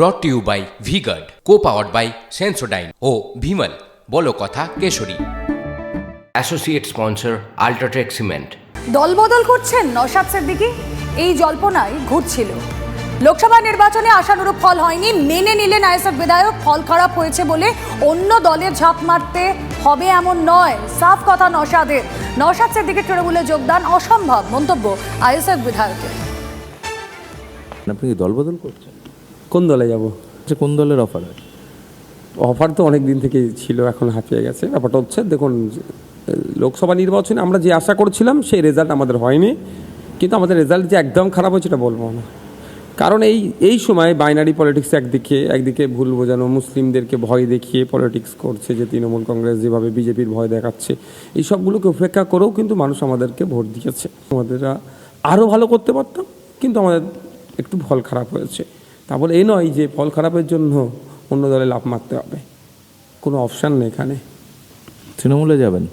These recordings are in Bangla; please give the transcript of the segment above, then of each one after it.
Brought to you by V Guard co powered by Sensodyne ও ভিমল বলো কথা Keshari. Associate sponsor UltraTech cement দলবদল করছেন নওশাদ সিদ্দিকি। এই জল্পনায় ঘুরছিল। লোকসভা নির্বাচনে আশানুরূপ ফল হয়নি। মেনে নিলেন আইএসএফ বিধায়ক। ফল খারাপ হয়েছে বলে অন্য দলের ঝাঁপ মারতে হবে এমন নয়। সাফ কথা নওশাদের। নওশাদ সিদ্দিকের তৃণমূলে যোগদান অসম্ভব মন্তব্য আইএসএফ বিধায়কের। আপনি দলবদল করছেন? কোন দলে যাব? আচ্ছা কোন দলের অফার অফার তো অনেক দিন থেকেই ছিল এখন হাঁপিয়ে গেছে। ব্যাপারটা হচ্ছে দেখুন লোকসভা নির্বাচনে আমরা যে আশা করছিলাম সেই রেজাল্ট আমাদের হয়নি। কিন্তু আমাদের রেজাল্ট যে একদম খারাপ হয়েছে এটা বলব না। কারণ এই এই সময় বাইনারি পলিটিক্স একদিকে একদিকে ভুল বোঝানো মুসলিমদেরকে ভয় দেখিয়ে পলিটিক্স করছে যে তৃণমূল কংগ্রেস যেভাবে বিজেপির ভয় দেখাচ্ছে এই সবগুলোকে উপেক্ষা করেও কিন্তু মানুষ আমাদেরকে ভোট দিয়েছে। আমাদের আরও ভালো করতে পারতাম কিন্তু আমাদের একটু ফল খারাপ হয়েছে। তা বলে এই নয় যে ফল খারাপের জন্য অন্য দলে লাভ মারতে হবে। কোনো অপশান নেই এখানে। তৃণমূলে যাবেন?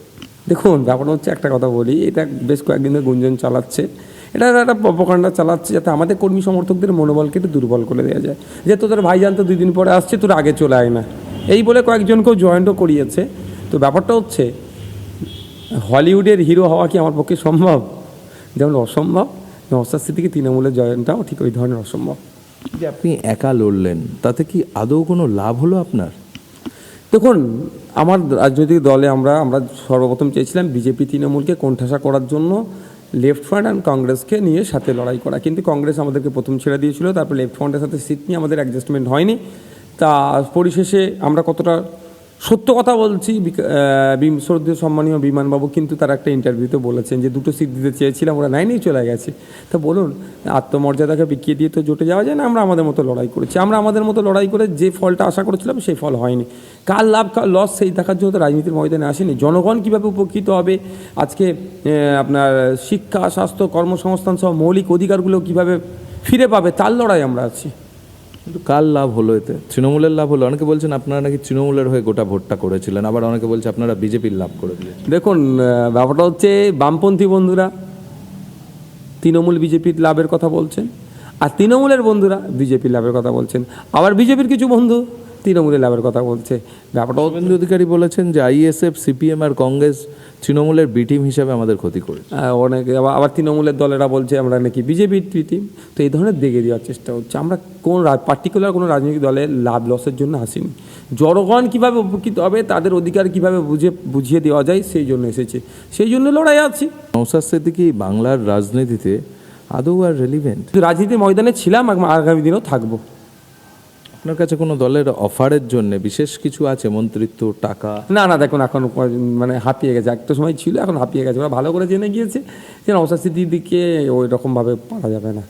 দেখুন ব্যাপারটা হচ্ছে একটা কথা বলি এটা বেশ কয়েকদিন ধরে গুঞ্জন চালাচ্ছে। এটা একটা প্রপাকাণ্ডা চালাচ্ছে যাতে আমাদের কর্মী সমর্থকদের মনোবলকে একটু দুর্বল করে দেওয়া যায়। যে তোদের ভাইজান তো দুই দিন পরে আসছে তোর আগে চলে আয় না। এই বলে কয়েকজনকেও জয়েন্টও করিয়েছে। তো ব্যাপারটা হচ্ছে হলিউডের হিরো হওয়া কি আমার পক্ষে সম্ভব? যেমন অসম্ভব নওসাদ সিদ্দিকি তৃণমূলের জয়েন্টটাও ঠিক ওই ধরনের অসম্ভব। যে আপনি একা লড়লেন, তাতে কি আদৌ কোনো লাভ হলো আপনার? দেখুন, আমার রাজনৈতিক দলে আমরা আমরা সর্বপ্রথম চেয়েছিলাম বিজেপি, তৃণমূলকে কোণঠাসা করার জন্য লেফট ফ্রন্ট অ্যান্ড কংগ্রেসকে নিয়ে সাথে লড়াই করা। কিন্তু কংগ্রেস আমাদেরকে প্রথম ছেড়ে দিয়েছিল, তারপর লেফট ফ্রন্টের সাথে সিট নিয়ে আমাদের অ্যাডজাস্টমেন্ট হয়নি। তা পরিশেষে আমরা কতটা সত্য কথা বলছি শ্রদ্ধেয় সম্মানীয় বিমানবাবু, কিন্তু তার একটা ইন্টারভিউতে বলেছেন যে দুটো সিট দিতে চেয়েছিলাম, ওরা নাইনেই চলে গেছে। তা বলুন, আত্মমর্যাদাকে বিকিয়ে দিয়ে তো জোটে যাওয়া যায় না, আমরা আমাদের মতো লড়াই করেছি। আমরা আমাদের মতো লড়াই করে যে ফলটা আশা করেছিলাম, সেই ফল হয়নি। কার লাভ, কার লস, সেই দেখার জন্য তো রাজনীতির ময়দানে আসেনি। জনগণ কীভাবে উপকৃত হবে? আজকে আপনার শিক্ষা, স্বাস্থ্য, কর্মসংস্থান সহ মৌলিক অধিকারগুলো কীভাবে ফিরে পাবে, তার লড়াই আমরা আছি। কিন্তু কার লাভ হলো এতে? তৃণমূলের লাভ হলো। অনেকে বলছেন আপনারা নাকি তৃণমূলের হয়ে গোটা ভোটটা করেছিলেন। আবার অনেকে বলছে আপনারা বিজেপির লাভ করে দেখুন ব্যাপারটা হচ্ছে বামপন্থী বন্ধুরা তৃণমূল বিজেপির লাভের কথা বলছেন, আর তৃণমূলের বন্ধুরা বিজেপির লাভের কথা বলছেন। আবার বিজেপির কিছু বন্ধু তৃণমূলের লাভের কথা বলছে। ব্যাপারটা শুভেন্দু অধিকারী বলেছেন যে আইএসএফ সিপিএম আর কংগ্রেস তৃণমূলের বি টিম হিসাবে আমাদের ক্ষতি করেছে আহ, অনেকে আবার তৃণমূলের দলেরা বলছে আমরা নাকি বিজেপির টিম তো এই ধরনের দেখে দেওয়ার চেষ্টা হচ্ছে। আমরা কোন পার্টিকুলার কোনো রাজনৈতিক দলের লাভ লসের জন্য আসিনি। জনগণ কীভাবে উপকৃত হবে তাদের অধিকার কীভাবে বুঝে বুঝিয়ে দেওয়া যায় সেই জন্য এসেছে। সেই জন্য লড়াই আছি। নৌসাদ সিদ্দিকি বাংলার রাজনীতিতে আদৌ আর রেলিভেন্ট রাজনীতির ময়দানে ছিলাম আগামী দিনেও থাকব। আপনার কাছে কোনো দলের অফারের জন্য বিশেষ কিছু আছে মন্ত্রিত্ব টাকা? না না দেখুন এখন মানে হাঁপিয়ে গেছে। একটা সময় ছিল এখন হাঁপিয়ে গেছে। ওরা ভালো করে জেনে গিয়েছে যে নওসাদ দিকে ওই রকমভাবে পারা যাবে না।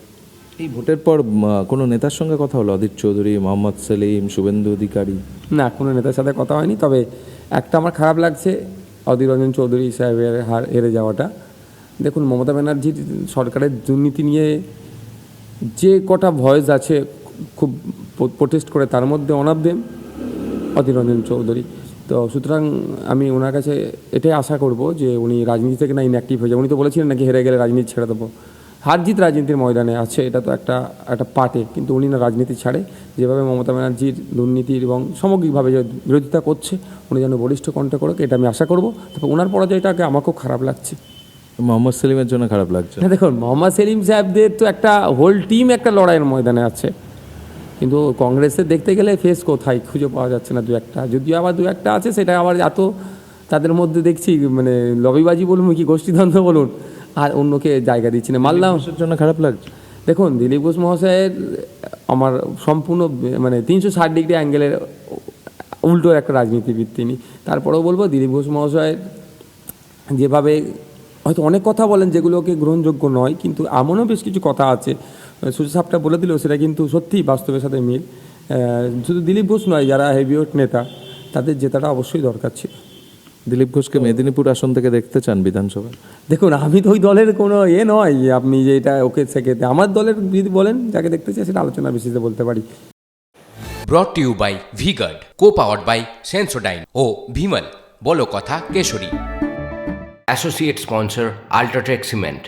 এই ভোটের পর কোনো নেতার সঙ্গে কথা হলো? অদিত চৌধুরী মোহাম্মদ সেলিম শুভেন্দু অধিকারী? না কোনো নেতার সাথে কথা হয়নি। তবে একটা আমার খারাপ লাগছে অধীর রঞ্জন চৌধুরী সাহেবের হার হেরে যাওয়াটা। দেখুন মমতা ব্যানার্জির সরকারের দুর্নীতি নিয়ে যে কটা ভয়েস আছে খুব প্রোটেস্ট করে তার মধ্যে one of them Adhir Ranjan Chowdhury. তো সুতরাং আমি ওনার কাছে এটাই আশা করব যে উনি রাজনীতি থেকে না ইনঅ্যাক্টিভ হয়ে যাবে। উনি তো বলেছিলেন নাকি হেরে গেলে রাজনীতি ছেড়ে দেবো। হার জিত রাজনীতির ময়দানে আছে এটা তো একটা একটা পার্টে কিন্তু উনি না রাজনীতি ছাড়ে। যেভাবে মমতা ব্যানার্জির দুর্নীতির এবং সামগ্রিকভাবে যে বিরোধিতা করছে উনি যেন বলিষ্ঠ কণ্ঠে করুক এটা আমি আশা করব। তবে ওনার পরাজয়টাকে আমাকেও খারাপ লাগছে। মোহাম্মদ সেলিমের জন্য খারাপ লাগছে। না দেখুন মোহাম্মদ সেলিম সাহেবদের তো একটা হোল টিম একটা লড়াইয়ের ময়দানে আছে। কিন্তু কংগ্রেসের দেখতে গেলে ফেস কোথায় খুঁজে পাওয়া যাচ্ছে না দু একটা। যদিও আবার দু একটা আছে সেটা আবার এত তাদের মধ্যে দেখছি মানে লবিবাজি বলুন কি গোষ্ঠীদ্বন্দ্ব বলুন আর অন্যকে জায়গা দিচ্ছি না। মানুষের জন্য খারাপ লাগছে। দেখুন দিলীপ ঘোষ মহাশয়ের আমার সম্পূর্ণ মানে তিনশো ষাট ডিগ্রি অ্যাঙ্গেলের উল্টো একটা রাজনীতিবিদ তিনি। তারপরেও বলব দিলীপ ঘোষ মহাশয়ের যেভাবে হয়তো অনেক কথা বলেন যেগুলোকে গ্রহণযোগ্য নয় কিন্তু এমনও বেশ কিছু কথা আছে সূর্য সাপটা বলে দিল সেটা কিন্তু সত্যিই বাস্তবের সাথে মিল। শুধু দিলীপ ঘোষ নয় যারা হেভিওয়েট নেতা তাদের জেতাটা অবশ্যই দরকার ছিল। দিলীপ ঘোষকে মেদিনীপুর আসন থেকে দেখতে চান বিধানসভা দেখুন আমি তো ওই দলের কোনো এ নয় যে আপনি যে এটা ওকে সেকে আমার দলের যদি বলেন যাকে দেখতে চাই সেটা আলোচনা বেশিতে বলতে পারি। Brought to you by V-Guard co powered by Sensodyne ও ভিমল বলো কথা Kesari. Associate sponsor UltraTech cement